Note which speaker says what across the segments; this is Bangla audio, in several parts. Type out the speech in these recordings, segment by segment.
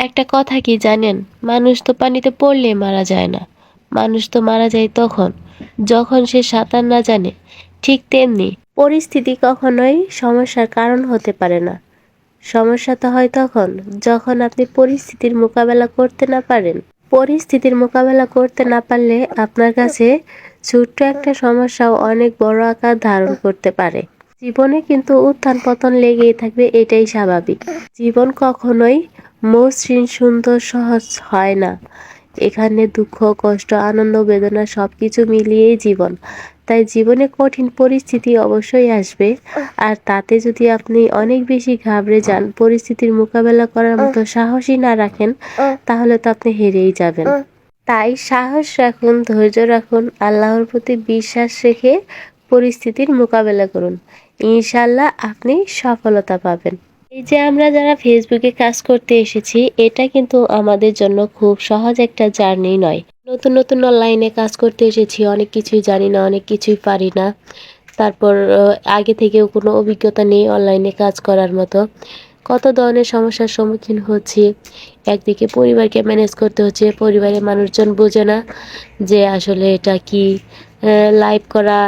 Speaker 1: একটা কথা কি জানেন? মানুষ তো পানিতে পড়লে মারা যায় না। মানুষ তো মারা যায় তখন। যখন সে সাঁতার না জানে, ঠিক তেমনি পরিস্থিতি কখনোই সমস্যার কারণ হতে পারে না। সমস্যা তো হয় তখন, যখন আপনি পরিস্থিতির মোকাবেলা করতে না পারেন। পরিস্থিতির মোকাবেলা করতে না পারলে আপনার কাছে ছোট্ট একটা সমস্যাও অনেক বড় আকার ধারণ করতে পারে। জীবনে কিন্তু উত্থান পতন লেগেই থাকবে, এটাই স্বাভাবিক। জীবন কখনোই মসৃণ, সুন্দর, সহজ হয় না। এখানে দুঃখ, কষ্ট, আনন্দ, বেদনা সব কিছু মিলিয়েই জীবন। তাই জীবনে কঠিন পরিস্থিতি অবশ্যই আসবে। আর তাতে যদি আপনি অনেক বেশি ঘাবড়ে যান, পরিস্থিতির মোকাবেলা করার মতো সাহসই না রাখেন, তাহলে তো আপনি হেরেই যাবেন। তাই সাহস রাখুন, ধৈর্য রাখুন, আল্লাহর প্রতি বিশ্বাস রেখে পরিস্থিতির মোকাবেলা করুন। ইনশাল্লাহ আপনি সফলতা পাবেন। এই যে আমরা যারা ফেসবুকে কাজ করতে এসেছি, এটা কিন্তু আমাদের জন্য খুব সহজ একটা জার্নি নয়। নতুন নতুন অনলাইনে কাজ করতে এসেছি, অনেক কিছুই জানি না, অনেক কিছুই পারি না। তারপর আগে থেকেও কোনো অভিজ্ঞতা নেই অনলাইনে কাজ করার মতো। কত ধরনের সমস্যার সম্মুখীন হচ্ছি, একদিকে পরিবারকে ম্যানেজ করতে হচ্ছে, পরিবারের মানুষজন বোঝে না যে আসলে এটা কি লাইভ করা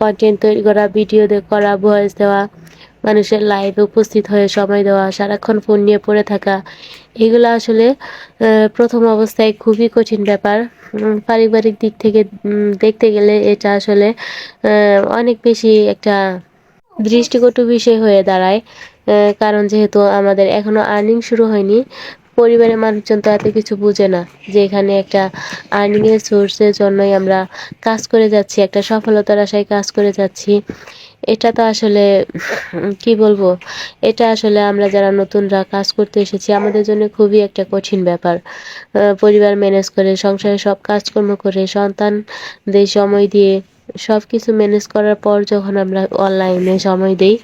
Speaker 1: কন্টেন্ট তৈরি করা ভিডিও করা ভয়েস দেওয়া, মানুষের লাইভে উপস্থিত হয়ে সময় দেওয়া, সারাক্ষণ ফোন নিয়ে পড়ে থাকা, এগুলো আসলে প্রথম অবস্থায় খুবই কঠিন ব্যাপার। পারিবারিক দিক থেকে দেখতে গেলে এটা আসলে অনেক বেশি একটা দৃষ্টিকটু বিষয় হয়ে দাঁড়ায়। কারণ যেহেতু আমাদের এখনও আর্নিং শুরু হয়নি পরিবারের মানুষজন তো এত কিছু বুঝে না যে এখানে একটা আর্নিং এর সোর্সের জন্যই আমরা কাজ করে যাচ্ছি, একটা সফলতার আশায় কাজ করে যাচ্ছি। এটা তো আসলে, কি বলব, এটা আসলে আমরা যারা নতুনরা কাজ করতে এসেছি, আমাদের জন্য খুবই একটা কঠিন ব্যাপার। পরিবার ম্যানেজ করে, সংসারে সব কাজকর্ম করে, সন্তান সন্তানদের সময় দিয়ে সব কিছু ম্যানেজ করার পর যখন আমরা অনলাইনে সময় দেই,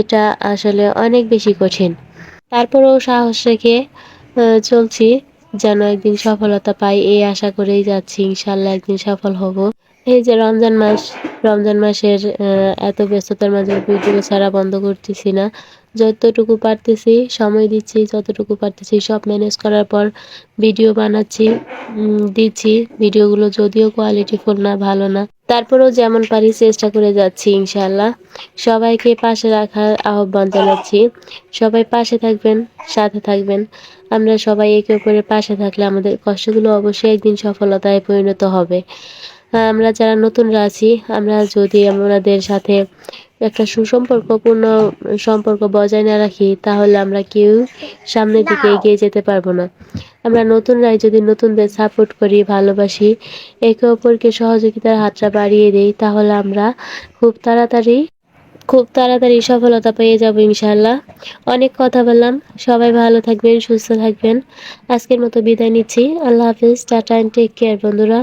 Speaker 1: এটা আসলে অনেক বেশি কঠিন। তারপরেও সাহস রেখে চলছি। যেন একদিন সফলতা পাই এই আশা করেই যাচ্ছি। ইনশাল্লাহ একদিন সফল হব। এই যে রমজান মাস, রমজান মাসের এত ব্যস্ততার মাঝে ভিডিও ছাড়া বন্ধ করতেছি না। যতটুকু পারতেছি, সময় দিচ্ছি, যতটুকু পারতেছি, সব ম্যানেজ করার পর ভিডিও বানাচ্ছি দিচ্ছি। ভিডিওগুলো যদিও কোয়ালিটি কোয়ালিটিফুল না, ভালো না। তারপরেও যেমন পারি চেষ্টা করে যাচ্ছি ইনশাল্লাহ সবাইকে পাশে রাখার আহ্বান জানাচ্ছি। সবাই পাশে থাকবেন, সাথে থাকবেন। আমরা সবাই একে অপরের পাশে থাকলে আমাদের কষ্টগুলো অবশ্যই একদিন সফলতায় পরিণত হবে। আমরা যারা নতুনরা আছি আমরা যদি আমাদের সাথে একটা সুসম্পর্কপূর্ণ সম্পর্ক বজায় না রাখি তাহলে আমরা কেউ সামনের দিকে এগিয়ে যেতে পারব না। আমরা নতুনরাই যদি নতুনদের সাপোর্ট করি ভালোবাসি একে অপরকে সহযোগিতার হাতটা বাড়িয়ে দেই তাহলে আমরা খুব তাড়াতাড়ি খুব তাড়াতাড়ি সফলতা পেয়ে যাব ইনশাল্লাহ অনেক কথা বললাম। সবাই ভালো থাকবেন সুস্থ থাকবেন। আজকের মতো বিদায় নিচ্ছি। আল্লাহ হাফিজ। টাটা অ্যান্ড টেক কেয়ার বন্ধুরা।